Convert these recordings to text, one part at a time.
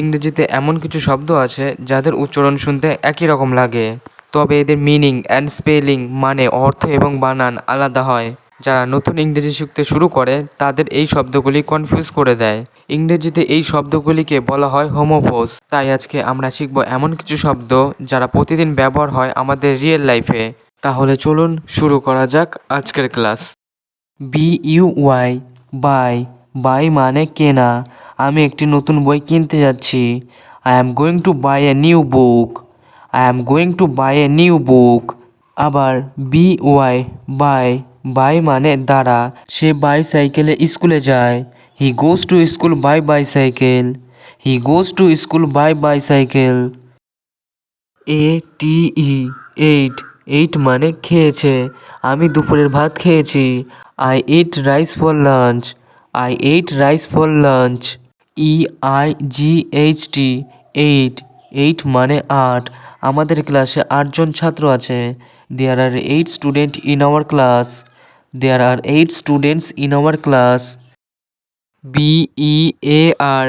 ইংরেজিতে এমন কিছু শব্দ আছে যাদের উচ্চারণ শুনতে একই রকম লাগে। তবে এদের মিনিং অ্যান্ড স্পেলিং মানে অর্থ এবং বানান আলাদা হয়। যারা নতুন ইংরেজি শিখতে শুরু করে, তাদের এই শব্দগুলি কনফিউজ করে দেয়। ইংরেজিতে এই শব্দগুলিকে বলা হয় হোমোফোস তাই আজকে আমরা শিখব এমন কিছু শব্দ যারা প্রতিদিন ব্যবহার হয় আমাদের রিয়েল লাইফে তাহলে চলুন শুরু করা যাক আজকের class B U Y buy buy মানে কেনা। আমি একটি নতুন বই কিনতে যাচ্ছি। I am going to buy a new book I am going to buy a new book আবার বি ওয়াই বাই বাই মানে দ্বারা সে বাইসাইকেলে স্কুলে যায়। He goes to school by bicycle he goes to school by bicycle A T E ate ate মানে খেয়েছে। আমি দুপুরের ভাত খেয়েছি। I eat rice for lunch I ate rice for lunch E I G H T eight eight মানে আট। আমাদের ক্লাসে আটজন ছাত্র আছে। There are eight student in our class there are eight students in our class B E A R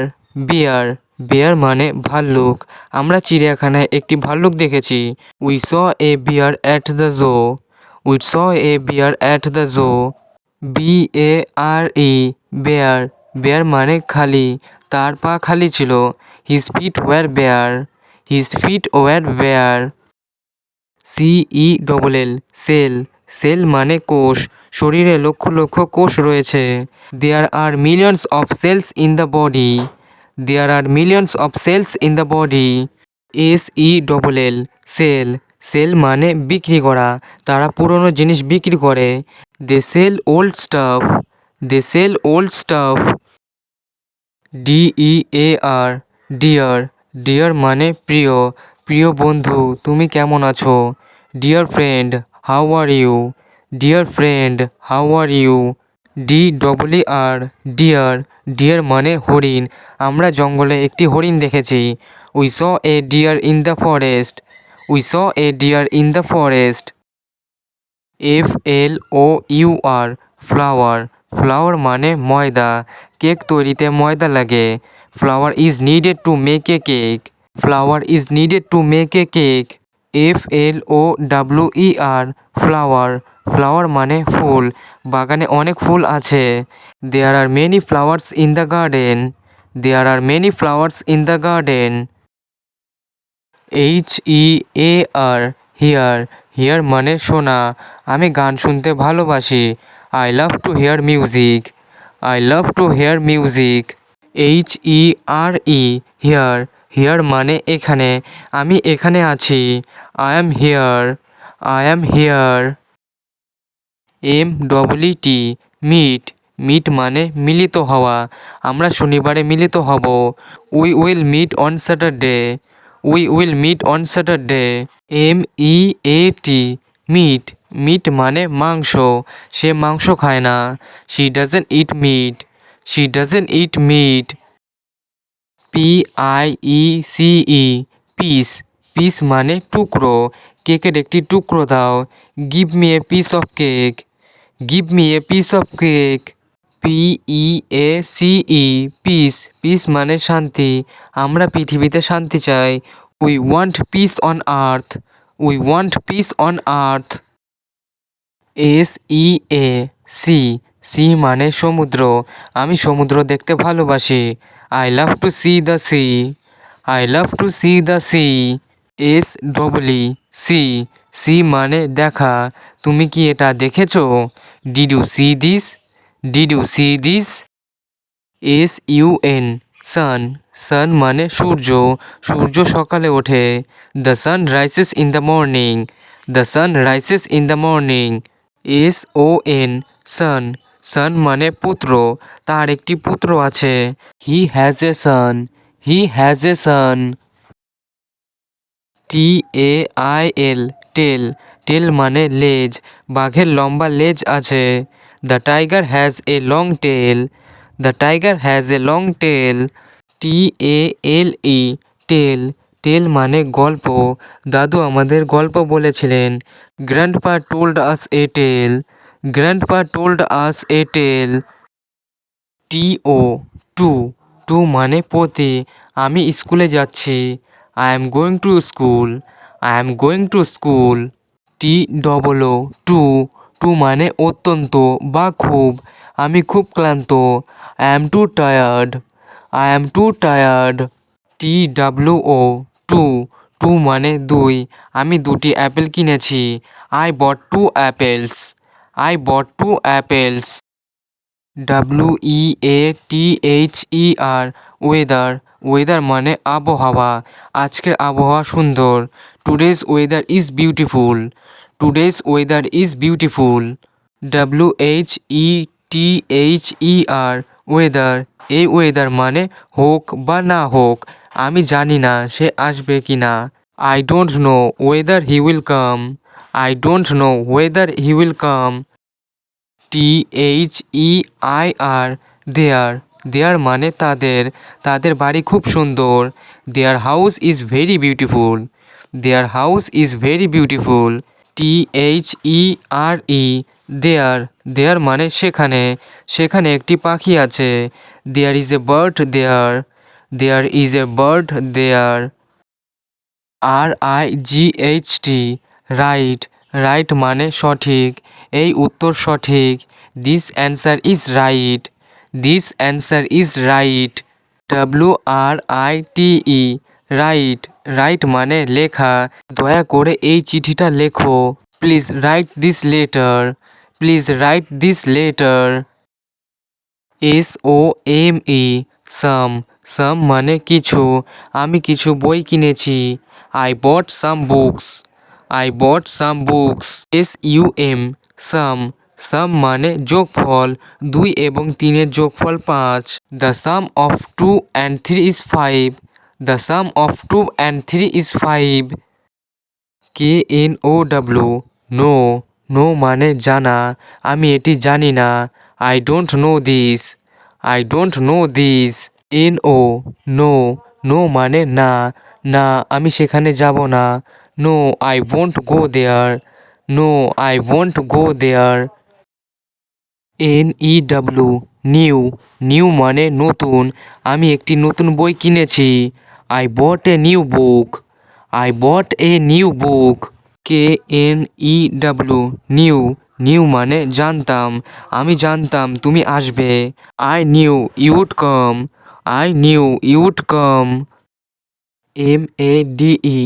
bear bear মানে ভাল্লুক। আমরা চিড়িয়াখানায় একটি ভাল্লুক দেখেছি। We saw a bear at the zoo we saw a bear at the zoo B A R E bare bare মানে খালি। তার পা খালি ছিল। His feet were bare his feet were bare C E double L cell cell মানে কোষ। শরীরে লক্ষ লক্ষ কোষ রয়েছে। There are millions of cells in the body there are millions of cells in the body S E double L sell sell মানে বিক্রি করা। তারা পুরনো জিনিস বিক্রি করে। They sell old stuff they sell old stuff D E A R dear dear মানে প্রিয় প্রিয় বন্ধু, তুমি কেমন আছো? Dear friend how are you dear friend how are you D double E R deer deer মানে হরিণ। আমরা জঙ্গলে একটি হরিণ দেখেছি। We saw a deer in the forest we saw a deer in the forest F L O U R flour flour মানে ময়দা। Cake তৈরিতে ময়দা লাগে। Flour is needed to make a cake flour is needed to make a cake F L O W E R flower flower মানে ফুল। বাগানে অনেক ফুল আছে। There are many flowers in the garden there are many flowers in the garden H E A R hear hear মানে শোনা আমি গান শুনতে ভালোবাসি। I love to hear music I love to hear music H E R E here here মানে এখানে। আমি এখানে আছি। I am here I am here M double E T meet meet মানে মিলিত হওয়া। আমরা শনিবারে মিলিত হব। We will meet on Saturday we will meet on Saturday M E A T meat meat মানে মাংস। সে মাংস খায় না। She doesn't eat meat she doesn't eat meat P I E C E piece piece মানে টুকরো। কেকের একটি টুকরো দাও। Give me a piece of cake give me a piece of cake P E A C E peace peace মানে শান্তি। আমরা পৃথিবীতে শান্তি চাই। We want peace on earth we want peace on earth S E A sea sea মানে সমুদ্র। আমি সমুদ্র দেখতে ভালোবাসি। I love to see the sea I love to see the sea S double E see see মানে দেখা। তুমি কি এটা দেখেছ? Did you see this did you see this S U N sun sun মানে সূর্য। সূর্য সকালে ওঠে। The sun rises in the morning the sun rises in the morning S O N son son মানে পুত্র, তার একটি পুত্র আছে। He has a son he has a son T A I L tail tail মানে লেজ বাঘের লম্বা লেজ আছে। The tiger has a long tail the tiger has a long tail T A L E tale tale মানে গল্প। দাদু আমাদের গল্প বলেছিলেন grandpa told us a tale grandpa told us a tale T O to to মানে পতি আমি স্কুলে যাচ্ছি I am going to school I am going to school T double O too too মানে অত্যন্ত বা খুব, আমি খুব ক্লান্ত I am too tired I am too tired T W O two two মানে দুই। আমি দুটি অ্যাপেল কিনেছি। I bought two apples I bought two apples W E A T H E R weather weather মানে আবহাওয়া। আজকের আবহাওয়া সুন্দর। Today's weather is beautiful today's weather is beautiful W H E T H E R whether এই whether মানে হোক বা না হোক আমি জানি না সে আসবে কি না। I don't know whether he will come I don't know whether he will come T H E I R their their মানে তাদের। তাদের বাড়ি খুব সুন্দর। Their house is very beautiful their house is very beautiful T H E R E there there মানে সেখানে। সেখানে একটি পাখি আছে। There is a bird there there is a bird there R I G H T right right মানে সঠিক। এই উত্তর সঠিক। This answer is right this answer is right W R I T E write write মানে লেখা। দয়া করে এই চিঠিটা লেখো। Please write this letter please write this letter S O M E some some মানে কিছু, আমি কিছু বই কিনেছি। I bought some books I bought some books S U M sum sum মানে যোগফল, দুই এবং তিনের যোগফল পাঁচ। The sum of two and three is five the sum of two and three is five K N O W know know মানে জানা, আমি এটি জানি না। I don't know this I don't know this N O, no no মানে না না, আমি সেখানে যাব না, no, I won't go there, no, I won't go there. N E W new new মানে নতুন, আমি একটি নতুন বই কিনেছি। I bought a new book, I bought a new book. K N E W knew knew মানে জানতাম, আমি জানতাম তুমি আসবে। I knew, you'd come. I knew you'd come M A D E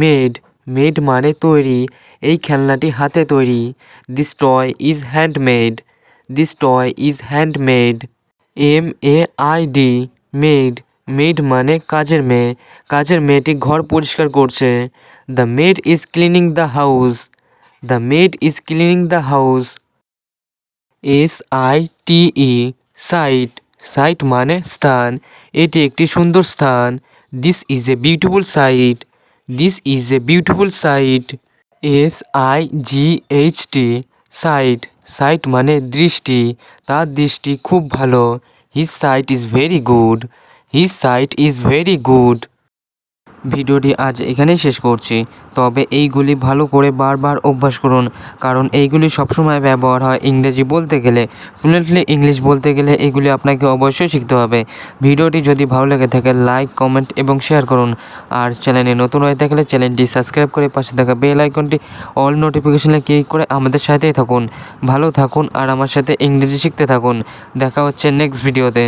made made মানে তৈরি। এই খেলনাটি হাতে তৈরি। This toy is handmade this toy is handmade M A I D maid maid মানে কাজের মেয়ে। কাজের মেয়েটি ঘর পরিষ্কার করছে। The maid is cleaning the house the maid is cleaning the house S I T E site site মানে স্থান। এটি একটি সুন্দর স্থান। This is a beautiful site this is a beautiful site S I G H T sight sight মানে দৃষ্টি। তার দৃষ্টি খুব ভালো। His sight is very good his sight is very good ভিডিওটি আজ এখানেই শেষ করছি। তবে এইগুলি ভালো করে বারবার অভ্যাস করুন, কারণ এইগুলি সবসময় ব্যবহার হয় ইংরেজি বলতে গেলে। ফ্লুয়েন্টলি ইংলিশ বলতে গেলে এগুলি আপনাকে অবশ্যই শিখতে হবে। ভিডিওটি যদি ভালো লেগে থাকে লাইক কমেন্ট এবং শেয়ার করুন। আর চ্যানেলে নতুন হয়ে থাকলে চ্যানেলটি সাবস্ক্রাইব করে পাশে থাকা বেল আইকনটি অল নোটিফিকেশনে ক্লিক করে আমাদের সাথেই থাকুন। ভালো থাকুন আর আমার সাথে ইংরেজি শিখতে থাকুন। দেখা হচ্ছে নেক্সট ভিডিওতে